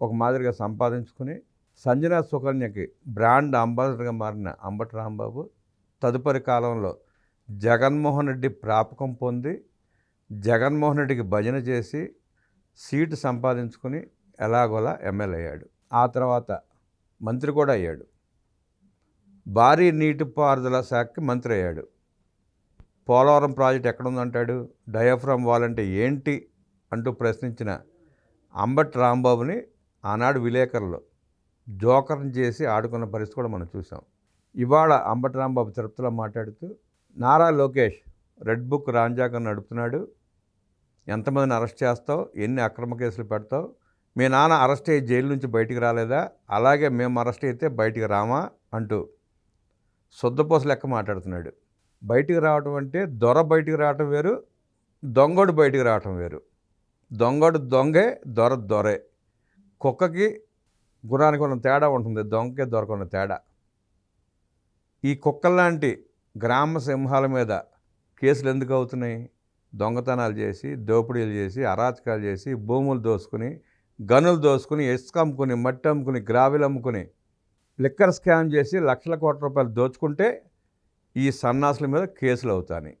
ఒక మాదిరిగా సంపాదించుకుని సంజన సుకన్యకి బ్రాండ్ అంబాసిడర్గా మారిన అంబటి రాంబాబు తదుపరి కాలంలో జగన్మోహన్ రెడ్డి ప్రాపకం పొంది జగన్మోహన్ రెడ్డికి భజన చేసి సీటు సంపాదించుకుని ఎలాగోలా ఎమ్మెల్యే అయ్యాడు. ఆ తర్వాత మంత్రి కూడా అయ్యాడు. భారీ నీటిపారుదల శాఖకి మంత్రి అయ్యాడు. పోలవరం ప్రాజెక్ట్ ఎక్కడుందంటాడు? డయాఫ్రామ్ వాల్ అంటే ఏంటి? అంటూ ప్రశ్నించిన అంబట్ రాంబాబుని ఆనాడు విలేకరులు జోకర్ని చేసి ఆడుకున్న పరిస్థితి కూడా మనం చూసాం. ఇవాళ అంబటి రాంబాబు తిరుపతిలో మాట్లాడుతూ నారా లోకేష్ రెడ్ బుక్ రాంజాకర్ నడుపుతున్నాడు. ఎంతమందిని అరెస్ట్ చేస్తావు? ఎన్ని అక్రమ కేసులు పెడతావు? మీ నాన్న అరెస్ట్ అయ్యి జైలు నుంచి బయటికి రాలేదా? అలాగే మేము అరెస్ట్ అయితే బయటికి రామా? అంటూ శుద్ధపోస లెక్క మాట్లాడుతున్నాడు. బయటికి రావటం అంటే దొర బయటికి రావటం వేరు దొంగోడు బయటికి రావటం వేరు. దొంగోడు దొంగే దొర దొరే. కుక్కకి గుర్రానికి ఉన్న తేడా ఉంటుంది దొంగకే దొరకన్న తేడా. ఈ కుక్కల్లాంటి గ్రామ సింహాల మీద కేసులు ఎందుకు అవుతున్నాయి? దొంగతనాలు చేసి దోపిడీలు చేసి అరాచకాలు చేసి భూములు దోసుకుని గనులు దోసుకుని ఇసుక అమ్ముకుని మట్టి అమ్ముకుని గ్రావిలు అమ్ముకుని లిక్కర్ స్కామ్ చేసి లక్షల కోట్ల రూపాయలు దోచుకుంటే ఈ సన్నాసుల మీద కేసులు అవుతాయి.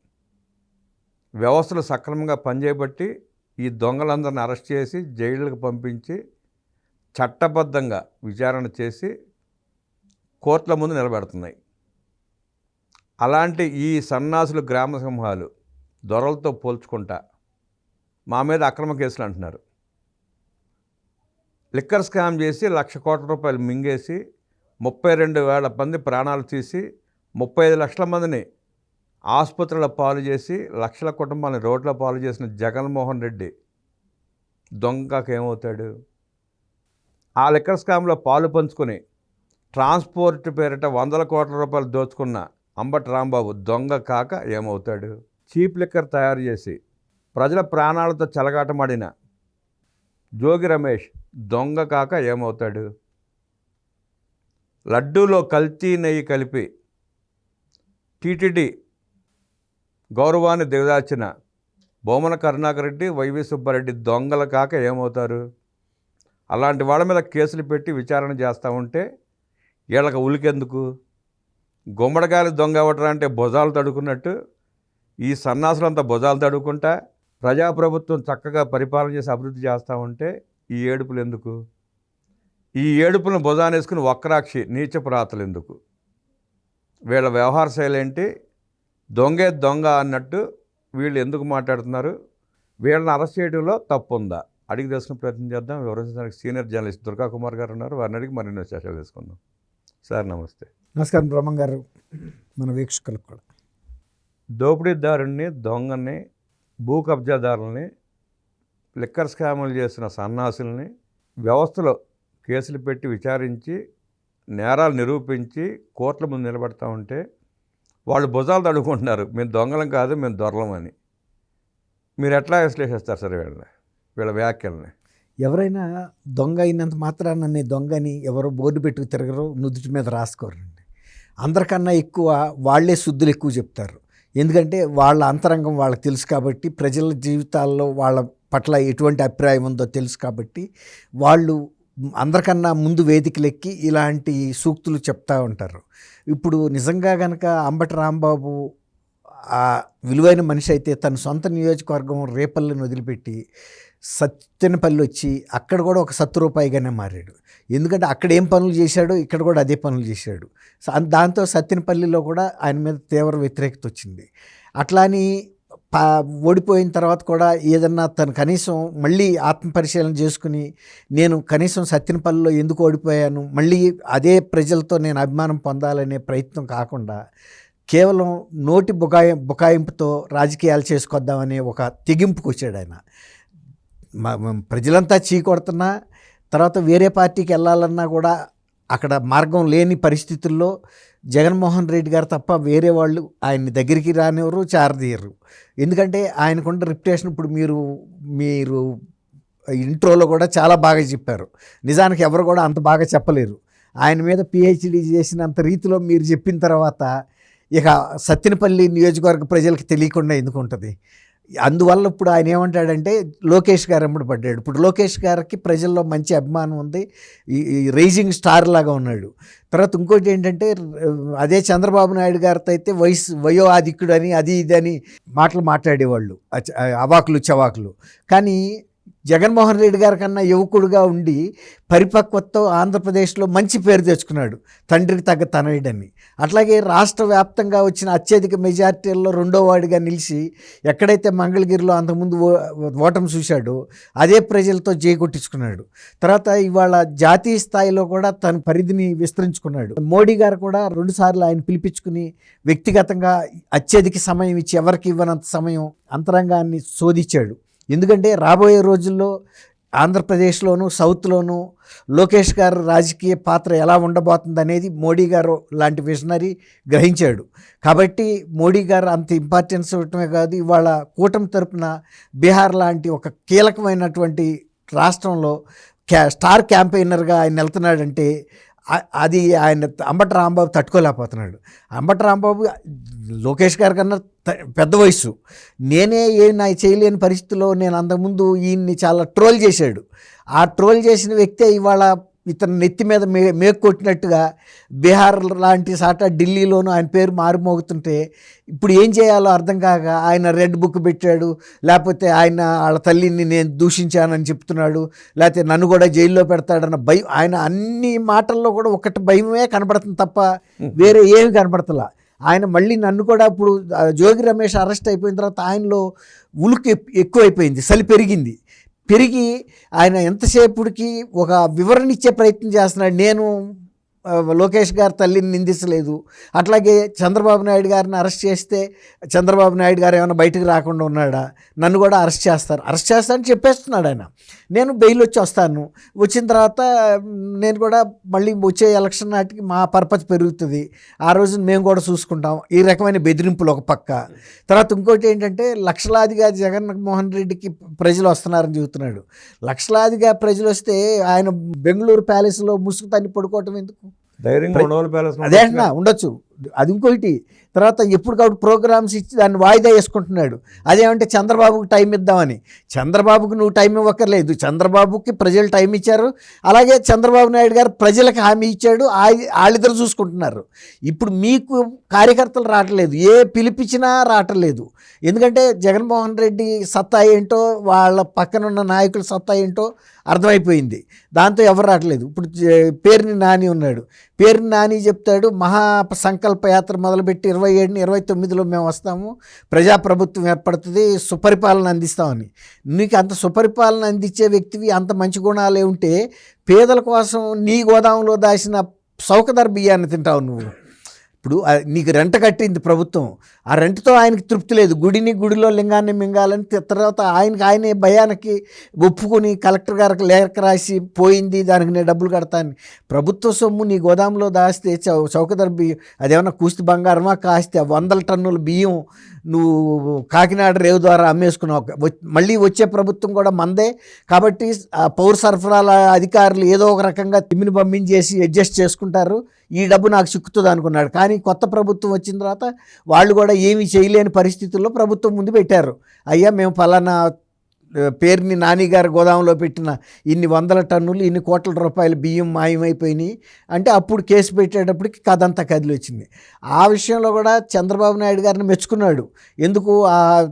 వ్యవస్థలు సక్రమంగా పనిచేయబట్టి ఈ దొంగలందరిని అరెస్ట్ చేసి జైళ్ళకు పంపించి చట్టబద్ధంగా విచారణ చేసి కోర్టుల ముందు నిలబెడుతున్నాయి. అలాంటి ఈ సన్నాసులు గ్రామ సింహాలు దొరలతో పోల్చుకుంటా మా మీద అక్రమ కేసులు అంటున్నారు. లిక్కర్ స్కామ్ చేసి లక్ష కోట్ల రూపాయలు మింగేసి ముప్పై రెండు వేల మంది ప్రాణాలు తీసి ముప్పై ఐదు లక్షల మందిని ఆసుపత్రుల పాలు చేసి లక్షల కుటుంబాన్ని రోడ్ల పాలు చేసిన జగన్మోహన్ రెడ్డి దొంగకేమవుతాడు? ఆ లిక్కర్ స్కామ్లో పాలు పంచుకొని ట్రాన్స్పోర్ట్ పేరిట వందల కోట్ల రూపాయలు దోచుకున్న అంబటి రాంబాబు దొంగ కాక ఏమవుతాడు? చీప్ లిక్కర్ తయారు చేసి ప్రజల ప్రాణాలతో చెలగాటమాడిన జోగి రమేష్ దొంగ కాక ఏమవుతాడు? లడ్డూలో కల్తీ నెయ్యి కలిపి టీటీడీ గౌరవాన్ని దిగదార్చిన బోమన కరుణాకర్ రెడ్డి వైవి సుబ్బారెడ్డి దొంగల కాక ఏమవుతారు? అలాంటి వాళ్ళ మీద కేసులు పెట్టి విచారణ చేస్తూ ఉంటే వీళ్ళకి ఉలికెందుకు? గుమ్మడికాయలు దొంగ అవ్వటం అంటే భుజాలు తడుకున్నట్టు? ఈ సన్నాసులంతా భుజాలు తడుకుంటా ప్రజాప్రభుత్వం చక్కగా పరిపాలన చేసి అభివృద్ధి చేస్తూ ఉంటే ఈ ఏడుపులు ఎందుకు? ఈ ఏడుపులను భుజానేసుకుని వక్రాక్షి నీచ ప్రాతలు ఎందుకు? వీళ్ళ వ్యవహార శైలి ఏంటి? దొంగే దొంగ అన్నట్టు వీళ్ళు ఎందుకు మాట్లాడుతున్నారు? వీళ్ళని అరెస్ట్ చేయడంలో తప్పు ఉందా అడిగి తెలుసుకునే ప్రయత్నం చేద్దాం. వివరించడానికి సీనియర్ జర్నలిస్ట్ దుర్గా కుమార్ గారు ఉన్నారు. వారిని అడిగి మరిన్ని విశేషాలు తెలుసుకుందాం సార్ నమస్తే. నమస్కారం. బ్రహ్మం గారు మన వీక్షకులకు కూడా. దోపిడీదారుణ్ణి దొంగని భూ కబ్జాదారుల్ని లిక్కర్ స్కాములు చేసిన సన్నాసుల్ని వ్యవస్థలో కేసులు పెట్టి విచారించి నేరాలు నిరూపించి కోర్టుల ముందు నిలబడతా ఉంటే వాళ్ళు భుజాలు తడుకుంటున్నారు మేము దొంగలం కాదు మేము దొరలం మీరు ఎట్లా విశ్లేషిస్తారు సార్ వీళ్ళని? వీళ్ళ వ్యాఖ్యల్ని. ఎవరైనా దొంగ అయినంత మాత్రాన నేను దొంగని ఎవరో బోర్డు పెట్టుకు తిరగరు నుదుటి మీద రాసుకోరండి అందరికన్నా ఎక్కువ వాళ్ళే శుద్ధులు ఎక్కువ చెప్తారు. ఎందుకంటే వాళ్ళ అంతరంగం వాళ్ళకి తెలుసు కాబట్టి ప్రజల జీవితాల్లో వాళ్ళ పట్ల ఎటువంటి అభిప్రాయం ఉందో తెలుసు కాబట్టి వాళ్ళు అందరికన్నా ముందు వేదికలెక్కి ఇలాంటి సూక్తులు చెప్తా ఉంటారు. ఇప్పుడు నిజంగా కనుక అంబటి రాంబాబు ఆ విలువైన మనిషి అయితే తన సొంత నియోజకవర్గం రేపల్లిని వదిలిపెట్టి సత్తెనపల్లి వచ్చి అక్కడ కూడా ఒక సత్తు రూపాయిగానే మారాడు. ఎందుకంటే అక్కడ ఏం పనులు చేశాడో ఇక్కడ కూడా అదే పనులు చేశాడు. దాంతో సత్తినపల్లిలో కూడా ఆయన మీద తీవ్ర వ్యతిరేకత వచ్చింది. అట్లా అని పా ఓడిపోయిన తర్వాత కూడా ఏదన్నా తను కనీసం మళ్ళీ ఆత్మపరిశీలన చేసుకుని నేను కనీసం సత్యనపల్లిలో ఎందుకు ఓడిపోయాను మళ్ళీ అదే ప్రజలతో నేను అభిమానం పొందాలనే ప్రయత్నం కాకుండా కేవలం నోటి బుకాయి బుకాయింపుతో రాజకీయాలు చేసుకొద్దామనే ఒక తెగింపుకు వచ్చాడు ఆయన. ప్రజలంతా చీకొడుతున్నా తర్వాత వేరే పార్టీకి వెళ్ళాలన్నా కూడా అక్కడ మార్గం లేని పరిస్థితుల్లో జగన్మోహన్ రెడ్డి గారు తప్ప వేరే వాళ్ళు ఆయన్ని దగ్గరికి రానివ్వరు చారదీయరు. ఎందుకంటే ఆయనకున్న రిప్యుటేషన్ ఇప్పుడు మీరు మీరు ఇంట్రోలో కూడా చాలా బాగా చెప్పారు. నిజానికి ఎవరు కూడా అంత బాగా చెప్పలేరు. ఆయన మీద పిహెచ్డి చేసినంత రీతిలో మీరు చెప్పిన తర్వాత ఇక సత్తినపల్లి నియోజకవర్గ ప్రజలకు తెలియకుండా ఎందుకు ఉంటుంది? అందువల్ల ఇప్పుడు ఆయన ఏమంటాడంటే లోకేష్ గారు ఎంబడి పడ్డాడు. ఇప్పుడు లోకేష్ గారికి ప్రజల్లో మంచి అభిమానం ఉంది. ఈ రైజింగ్ స్టార్ లాగా ఉన్నాడు. తర్వాత ఇంకోటి ఏంటంటే అదే చంద్రబాబు నాయుడు గారితో అయితే వయసు వయో ఆధిక్యుడు అని అది ఇది అని మాటలు మాట్లాడేవాళ్ళు. అవాకులు చవాకులు. కానీ జగన్మోహన్ రెడ్డి గారి కన్నా యువకుడుగా ఉండి పరిపక్వతతో ఆంధ్రప్రదేశ్లో మంచి పేరు తెచ్చుకున్నాడు. తండ్రికి తగ్గ తనయుడని. అట్లాగే రాష్ట్ర వ్యాప్తంగా వచ్చిన అత్యధిక మెజార్టీల్లో రెండో వాడిగా నిలిచి ఎక్కడైతే మంగళగిరిలో అంతకుముందు ఓ- చూశాడో అదే ప్రజలతో జయకొట్టించుకున్నాడు తర్వాత ఇవాళ జాతీయ స్థాయిలో కూడా తన పరిధిని విస్తరించుకున్నాడు. మోడీ గారు కూడా రెండుసార్లు ఆయన పిలిపించుకుని వ్యక్తిగతంగా అత్యధిక సమయం ఇచ్చి ఎవరికి ఇవ్వనంత సమయం అంతరంగాన్ని శోధించాడు. ఎందుకంటే రాబోయే రోజుల్లో ఆంధ్రప్రదేశ్లోను సౌత్లోను లోకేష్ గారు రాజకీయ పాత్ర ఎలా ఉండబోతుంది అనేది మోడీ గారు లాంటి విజనరీ గ్రహించాడు. కాబట్టి మోడీ గారు అంత ఇంపార్టెన్స్ ఇవ్వటమే కాదు ఇవాళ కూటమి తరపున బీహార్ లాంటి ఒక కీలకమైనటువంటి రాష్ట్రంలో క్యా స్టార్ క్యాంపెయినర్గా ఆయన వెళ్తున్నాడంటే అది ఆయన అంబటి రాంబాబు తట్టుకోలేకపోతున్నాడు. అంబటి రాంబాబు లోకేష్ గారి కన్నా పెద్ద వయసు నేనే ఏం నా చేయలేని పరిస్థితిలో నేను అంతకుముందు ఈయన్ని చాలా ట్రోల్ చేశాడు. ఆ ట్రోల్ చేసిన వ్యక్తే ఇవాళ ఇతను నెత్తి మీద మే మేకు కొట్టినట్టుగా బీహార్ లాంటి సాట ఢిల్లీలోనూ ఆయన పేరు మారుమోగుతుంటే ఇప్పుడు ఏం చేయాలో అర్థం కాక ఆయన రెడ్ బుక్ పెట్టాడు లేకపోతే ఆయన వాళ్ళ తల్లిని నేను దూషించానని చెప్తున్నాడు లేకపోతే నన్ను కూడా జైల్లో పెడతాడన్న భయం ఆయన అన్ని మాటల్లో కూడా ఒకటి భయమే కనబడుతుంది తప్ప వేరే ఏమి కనబడతలా ఆయన మళ్ళీ నన్ను కూడా ఇప్పుడు జోగి రమేష్ అరెస్ట్ అయిపోయిన తర్వాత ఆయనలో ఉలుకు ఎక్కువైపోయింది చలి పెరిగింది. పెరిగి ఆయన ఎంతసేపుడికి ఒక వివరణ ఇచ్చే ప్రయత్నం చేస్తున్నాడు. నేను లోకేష్ గారి తల్లిని నిందించలేదు. అట్లాగే చంద్రబాబు నాయుడు గారిని అరెస్ట్ చేస్తే చంద్రబాబు నాయుడు గారు ఏమైనా బయటకు రాకుండా ఉన్నాడా? నన్ను కూడా అరెస్ట్ చేస్తారు. అరెస్ట్ చేస్తానని చెప్పేస్తున్నాడు ఆయన. నేను బెయిల్ వచ్చి వస్తాను. వచ్చిన తర్వాత నేను కూడా మళ్ళీ వచ్చే ఎలక్షన్ నాటికి మా పర్పస్ పెరుగుతుంది. ఆ రోజున మేము కూడా చూసుకుంటాం. ఈ రకమైన బెదిరింపులు ఒక పక్క. తర్వాత ఇంకోటి ఏంటంటే లక్షలాదిగా జగన్మోహన్ రెడ్డికి ప్రజలు వస్తున్నారని చెబుతున్నాడు. లక్షలాదిగా ప్రజలు వస్తే ఆయన బెంగళూరు ప్యాలెస్లో ముసుగు తన్ని పడుకోవటం ఎందుకు? ధైర్యంగా ప్యాలెస్ అదే అంటున్నా ఉండొచ్చు. అది ఇంకోటి తర్వాత ఎప్పటికప్పుడు ప్రోగ్రామ్స్ ఇచ్చి దాన్ని వాయిదా వేసుకుంటున్నాడు. అదేమంటే చంద్రబాబుకి టైం ఇద్దామని. చంద్రబాబుకి నువ్వు టైం ఇవ్వక్కర్లేదు. చంద్రబాబుకి ప్రజలు టైం ఇచ్చారు. అలాగే చంద్రబాబు నాయుడు గారు ప్రజలకు హామీ ఇచ్చాడు. ఆ- వాళ్ళిద్దరు చూసుకుంటున్నారు. ఇప్పుడు మీకు కార్యకర్తలు రావట్లేదు. ఏ పిలిపించినా రావట్లేదు. ఎందుకంటే జగన్మోహన్ రెడ్డి సత్తా ఏంటో వాళ్ళ పక్కన ఉన్న నాయకుల సత్తా ఏంటో అర్థమైపోయింది. దాంతో ఎవరు రావట్లేదు. ఇప్పుడు పేరుని నాని ఉన్నాడు. పేరుని నాని చెప్తాడు. మహా సంకల్ప యాత్ర మొదలుపెట్టి ఇరవై ఏడుని ఇరవై తొమ్మిదిలో మేము వస్తాము. ప్రజాప్రభుత్వం ఏర్పడుతుంది సుపరిపాలన అందిస్తామని. నీకు అంత సుపరిపాలన అందించే వ్యక్తివి అంత మంచి గుణాలే ఉంటే పేదల కోసం నీ గోదాంలో దాచిన సౌకదర్ బియ్యాన్ని తింటావు నువ్వు. ఇప్పుడు నీకు రెంట కట్టింది ప్రభుత్వం. ఆ రెంటతో ఆయనకి తృప్తి లేదు. గుడిని గుడిలో లింగాన్ని మింగాలని తర్వాత ఆయనకి ఆయనే భయానికి ఒప్పుకొని కలెక్టర్ గారికి లేఖ రాసి పోయింది దానికి నేను డబ్బులు కడతాను ప్రభుత్వ సొమ్ము నీ గోదాంలో దాస్తే చౌ చౌకధర బియ్యం అదేమన్నా కూస్తి బంగారమా? కాస్తే వందల టన్నుల బియ్యం నువ్వు కాకినాడ రేవు ద్వారా అమ్మేసుకున్నావు. మళ్ళీ వచ్చే ప్రభుత్వం కూడా మందే. కాబట్టి ఆ పౌర సరఫరాల అధికారులు ఏదో ఒక రకంగా తిమ్మిని పంపించేసి అడ్జస్ట్ చేసుకుంటారు. ఈ డబ్బు నాకు చిక్కుతుంది అనుకున్నాడు. కానీ కొత్త ప్రభుత్వం వచ్చిన తర్వాత వాళ్ళు కూడా ఏమీ చేయలేని పరిస్థితుల్లో ప్రభుత్వం ముందు పెట్టారు. అయ్యా మేము ఫలానా పేరుని నానిగారి గోదాంలో పెట్టిన ఇన్ని వందల టన్నులు ఇన్ని కోట్ల రూపాయల బియ్యం మాయమైపోయినాయి. అంటే అప్పుడు కేసు పెట్టేటప్పటికి కథ అంతా కదిలి వచ్చింది. ఆ విషయంలో కూడా చంద్రబాబు నాయుడు గారిని మెచ్చుకున్నాడు. ఎందుకు? ఆ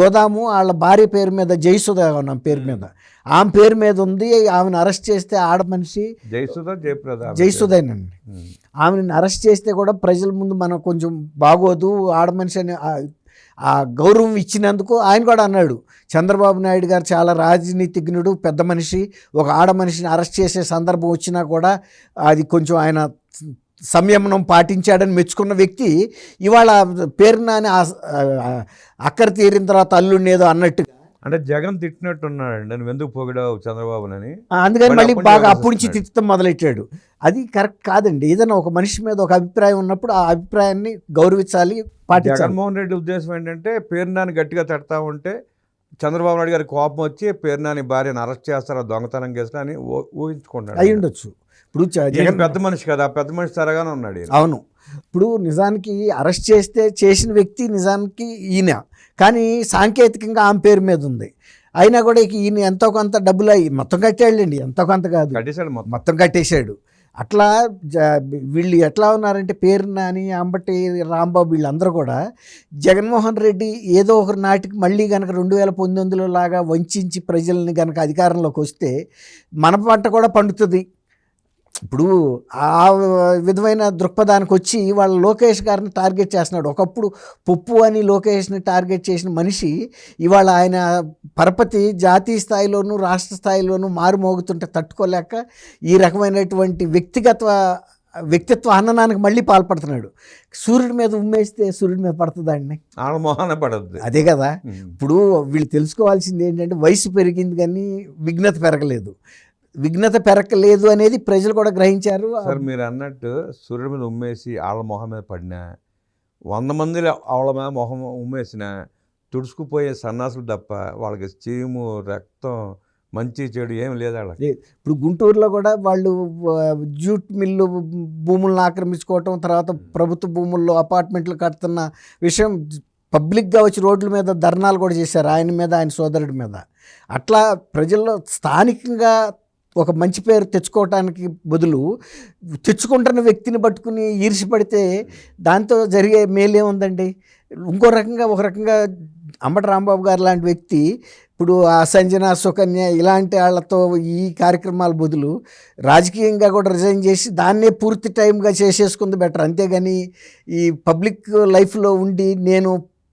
గోదాము వాళ్ళ భార్య పేరు మీద జయసుధ ఉన్న పేరు మీద. ఆమె పేరు మీద ఉంది. ఆమెను అరెస్ట్ చేస్తే ఆడ మనిషి జయసుధ జయప్రద జయసుధేనండి. ఆమెను అరెస్ట్ చేస్తే కూడా ప్రజల ముందు మనం కొంచెం బాగోదు. ఆడ మనిషి అని ఆ- గౌరవం ఇచ్చినందుకు ఆయన కూడా అన్నాడు చంద్రబాబు నాయుడు గారు చాలా రాజనీతిజ్ఞుడు పెద్ద మనిషి ఒక ఆడ మనిషిని అరెస్ట్ చేసే సందర్భం వచ్చినా కూడా అది కొంచెం ఆయన సంయమనం పాటించాడని మెచ్చుకున్న వ్యక్తి ఇవాళ పేరునాని అక్కర తీరిన తర్వాత అల్లుడిని ఏదో అన్నట్టు. అంటే జగన్ తిట్టినట్టున్నాడండి నేను ఎందుకు పొగిడావు చంద్రబాబునని? అందుకని మళ్ళీ బాగా నుంచి అప్పటి నుంచి. తిట్టడం మొదలెట్టాడు. అది కరెక్ట్ కాదండి. ఏదైనా ఒక మనిషి మీద ఒక అభిప్రాయం ఉన్నప్పుడు ఆ అభిప్రాయాన్ని గౌరవించాలి పాటించాలి. జగన్మోహన్ రెడ్డి ఉద్దేశం ఏంటంటే పేరునాని గట్టిగా తడతా ఉంటే చంద్రబాబు నాయుడు గారి కోపం వచ్చి పేరునాని భార్యను అరెస్ట్ చేస్తారా దొంగతనం కేసులో అని ఊహించుకుంటాడు. అయి ఉండొచ్చు. ఇప్పుడు జగన్ పెద్ద మనిషి కదా పెద్ద మనిషి తరగానే ఉన్నాడు. అవును. ఇప్పుడు నిజానికి అరెస్ట్ చేస్తే చేసిన వ్యక్తి నిజానికి ఈయన. కానీ సాంకేతికంగా ఆమె పేరు మీద ఉంది. అయినా కూడా ఈయన ఎంతో కొంత డబ్బులు అయ్యి మొత్తం కట్టాడండి ఎంతో కొంత కాదు. కట్టేశాడు మొత్తం కట్టేశాడు. అట్లా జ- వీళ్ళు ఎట్లా ఉన్నారంటే పేరు నాని అంబటి రాంబాబు వీళ్ళందరూ కూడా జగన్మోహన్ రెడ్డి ఏదో ఒక నాటికి మళ్ళీ కనుక రెండు వేల పంతొమ్మిదిలో లాగా వంచి ప్రజల్ని కనుక అధికారంలోకి వస్తే మన పంట కూడా పండుతుంది. ఇప్పుడు ఆ విధమైన దృక్పథానికి వచ్చి వాళ్ళ లోకేష్ గారిని టార్గెట్ చేస్తున్నాడు. ఒకప్పుడు పప్పు అని లోకేష్ని టార్గెట్ చేసిన మనిషి ఇవాళ ఆయన పరపతి జాతీయ స్థాయిలోనూ రాష్ట్ర స్థాయిలోనూ మారుమోగుతుంటే తట్టుకోలేక ఈ రకమైనటువంటి వ్యక్తిగత వ్యక్తిత్వ హననానికి మళ్ళీ పాల్పడుతున్నాడు. సూర్యుడి మీద ఉమ్మేస్తే సూర్యుడి మీద పడుతుందండి ఆళ్ళ మొహాన పడద్ది. అదే కదా. ఇప్పుడు వీళ్ళు తెలుసుకోవాల్సింది ఏంటంటే వయసు పెరిగింది కానీ విఘ్నత పెరగలేదు. విఘ్నత పెరగలేదు అనేది ప్రజలు కూడా గ్రహించారు. సార్ మీరు అన్నట్టు సూర్యుడి మీద ఉమ్మేసి ఆళ్ళ మొహం మీద పడినా వంద మంది ఆళ్ళ మీద మొహం ఉమ్మేసిన తుడుచుకుపోయే సన్నాసులు తప్ప వాళ్ళకి చీము రక్తం మంచి చెడు ఏం లేదు వాళ్ళకి ఇప్పుడు గుంటూరులో కూడా వాళ్ళు జూట్ మిల్లు భూములను ఆక్రమించుకోవటం తర్వాత ప్రభుత్వ భూముల్లో అపార్ట్మెంట్లు కడుతున్న విషయం పబ్లిక్గా వచ్చి రోడ్ల మీద ధర్నాలు కూడా చేశారు ఆయన మీద ఆయన సోదరుడి మీద. అట్లా ప్రజల్లో స్థానికంగా ఒక మంచి పేరు తెచ్చుకోవటానికి బదులు తెచ్చుకుంటున్న వ్యక్తిని పట్టుకుని ఈర్షిపడితే దాంతో జరిగే మేలే ఉందండి ఇంకో రకంగా ఒక రకంగా అంబటి రాంబాబు గారు లాంటి వ్యక్తి ఇప్పుడు ఆ సంజన సుకన్య ఇలాంటి వాళ్ళతో ఈ కార్యక్రమాల బదులు రాజకీయంగా కూడా రిజైన్ చేసి దాన్నే పూర్తి టైంగా చేసేసుకుంది బెటర్. అంతేగాని ఈ పబ్లిక్ లైఫ్లో ఉండి నేను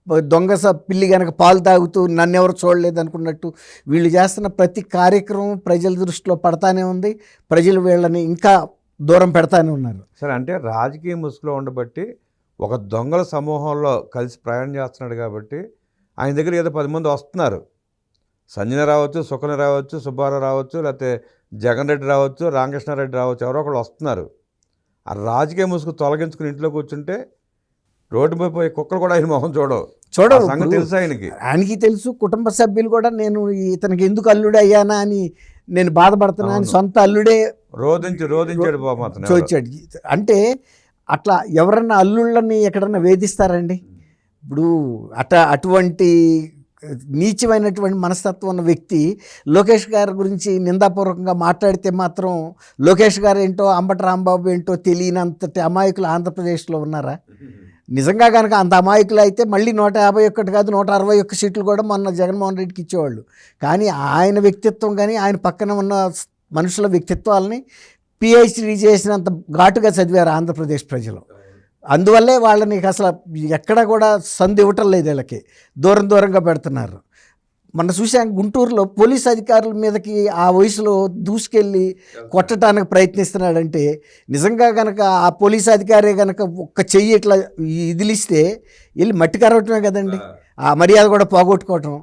దొంగ స- పిల్లి కనుక పాలు తాగుతూ నన్ను ఎవరు చూడలేదు అనుకున్నట్టు వీళ్ళు చేస్తున్న ప్రతి కార్యక్రమం ప్రజల దృష్టిలో పడతానే ఉంది. ప్రజలు వీళ్ళని ఇంకా దూరం పెడతానే ఉన్నారు. సరే అంటే రాజకీయ ముసుగులో ఉండబట్టి ఒక దొంగల సమూహంలో కలిసి ప్రయాణం చేస్తున్నాడు కాబట్టి ఆయన దగ్గర ఏదో పది మంది వస్తున్నారు. సంజన రావచ్చు సుకన రావచ్చు సుబ్బారావు రావచ్చు లేకపోతే జగన్ రెడ్డి రావచ్చు రామకృష్ణారెడ్డి రావచ్చు ఎవరో ఒకళ్ళు వస్తున్నారు. ఆ రాజకీయ ముసుగు తొలగించుకుని ఇంట్లో కూర్చుంటే రోడ్డు మీద పోయి కుక్కలు కూడా ఆయన మొహం చూడవు. చూడరు ఇప్పుడు తెలుసు ఆయనకి. ఆయనకి తెలుసు. కుటుంబ సభ్యులు కూడా నేను ఇతనికి ఎందుకు అల్లుడు అయ్యానా అని నేను బాధపడుతున్నా అని అవును. సొంత అల్లుడే రోధించి రోధించాడు ఎవరో. చూచాడు. అంటే అట్లా ఎవరన్నా అల్లుళ్ళని ఎక్కడన్నా వేధిస్తారండి? ఇప్పుడు అట అటువంటి నీచమైనటువంటి మనస్తత్వం ఉన్న వ్యక్తి లోకేష్ గారి గురించి నిందాపూర్వకంగా మాట్లాడితే మాత్రం లోకేష్ గారు ఏంటో అంబటి రాంబాబు ఏంటో తెలియనంతటి అమాయకులు ఆంధ్రప్రదేశ్లో ఉన్నారా? నిజంగా కనుక అంత అమాయకులు అయితే మళ్ళీ నూట యాభై ఒక్కటి కాదు నూట అరవై ఒక్క సీట్లు కూడా మొన్న జగన్మోహన్ రెడ్డికి ఇచ్చేవాళ్ళు. కానీ ఆయన వ్యక్తిత్వం కానీ ఆయన పక్కన ఉన్న మనుషుల వ్యక్తిత్వాలని పిహెచ్డీ చేసినంత ఘాటుగా చదివారు ఆంధ్రప్రదేశ్ ప్రజలు. అందువల్లే వాళ్ళని అసలు ఎక్కడ కూడా సంధి ఇవ్వటం లేదు వీళ్ళకి. దూరం దూరంగా పెడుతున్నారు. మొన్న చూసాం గుంటూరులో పోలీస్ అధికారుల మీదకి ఆ వయసులో దూసుకెళ్ళి కొట్టడానికి ప్రయత్నిస్తున్నాడంటే నిజంగా కనుక ఆ పోలీస్ అధికారే కనుక ఒక్క చెయ్యి ఇట్లా ఇదిలిస్తే వెళ్ళి మట్టి కరవటమే కదండి. ఆ. మర్యాద కూడా పోగొట్టుకోవటం.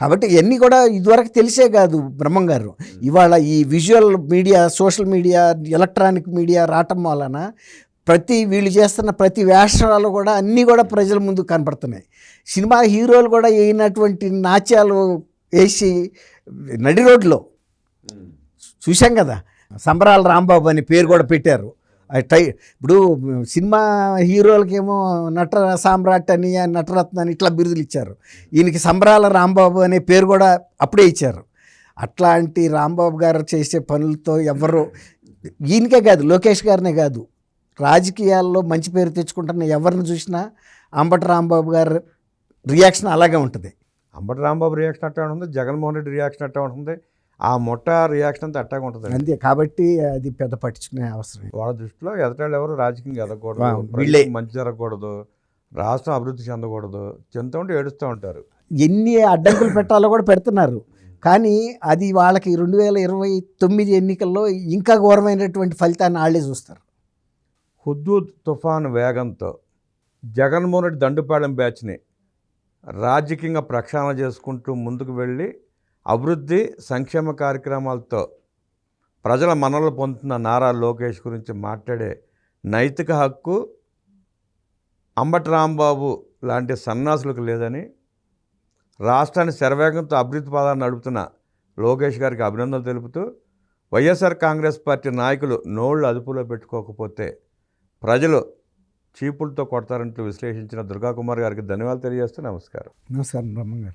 కాబట్టి ఇవన్నీ కూడా ఇదివరకు తెలిసే కాదు బ్రహ్మం గారు. ఇవాళ ఈ visual media social media electronic media రావటం వలన ప్రతి వీళ్ళు చేస్తున్న ప్రతి వేషాలు కూడా అన్నీ కూడా ప్రజల ముందు కనపడుతున్నాయి. సినిమా హీరోలు కూడా వేయినటువంటి నాట్యాలు వేసి నడి రోడ్లో. చూశాం కదా? సంబరాల రాంబాబు అని పేరు కూడా పెట్టారు. టై ఇప్పుడు సినిమా హీరోలకేమో నట సామ్రాట్ అని నటరత్న అని ఇట్లా బిరుదులు ఇచ్చారు. ఈయనకి సంబరాల రాంబాబు అనే పేరు కూడా అప్పుడే ఇచ్చారు. అట్లాంటి రాంబాబు గారు చేసే పనులతో ఎవరు ఈయనకే కాదు లోకేష్ గారినే కాదు. రాజకీయాల్లో మంచి పేరు తెచ్చుకుంటున్న ఎవరిని చూసినా అంబటి రాంబాబు గారి రియాక్షన్ అలాగే ఉంటుంది. అంబటి రాంబాబు రియాక్షన్ అట్టా ఉంటుంది జగన్మోహన్ రెడ్డి రియాక్షన్ అట్టా ఉంటుంది ఆ మొట్ట రియాక్షన్ అంతా అట్టాగా ఉంటుంది. అంతే కాబట్టి అది పెద్ద పట్టించుకునే అవసరం. వాళ్ళ దృష్టిలో ఎదటాళ్ళు ఎవరు రాజకీయంగా ఎదగకూడదు. మంచి జరగకూడదు రాష్ట్రం అభివృద్ధి చెందకూడదు చెందుతూ ఉంటే ఏడుస్తూ ఉంటారు. ఎన్ని అడ్డంకులు పెట్టాలో కూడా పెడుతున్నారు. కానీ అది వాళ్ళకి రెండు వేల ఇరవై తొమ్మిది ఎన్నికల్లో ఇంకా ఘోరమైనటువంటి ఫలితాన్ని వాళ్ళే చూస్తారు. హుద్దూద్ తుఫాన్ వేగంతో జగన్మోహన్ రెడ్డి దండుపాలెం బ్యాచ్ని రాజకీయంగా ప్రక్షాళన చేసుకుంటూ ముందుకు వెళ్ళి అభివృద్ధి సంక్షేమ కార్యక్రమాలతో ప్రజల మనలు పొందుతున్న నారా లోకేష్ గురించి మాట్లాడే నైతిక హక్కు అంబటి రాంబాబు లాంటి సన్నాసులకు లేదని రాష్ట్రాన్ని శరవేగంతో అభివృద్ధి పదాన్ని నడుపుతున్న లోకేష్ గారికి అభినందనలు తెలుపుతూ వైఎస్ఆర్ కాంగ్రెస్ పార్టీ నాయకులు నోళ్ళు అదుపులో పెట్టుకోకపోతే ప్రజలు చీపులతో కొడతారంటూ విశ్లేషించిన దుర్గాకుమార్ గారికి ధన్యవాదాలు తెలియజేస్తూ నమస్కారం. నమస్కారం బ్రహ్మంగారు.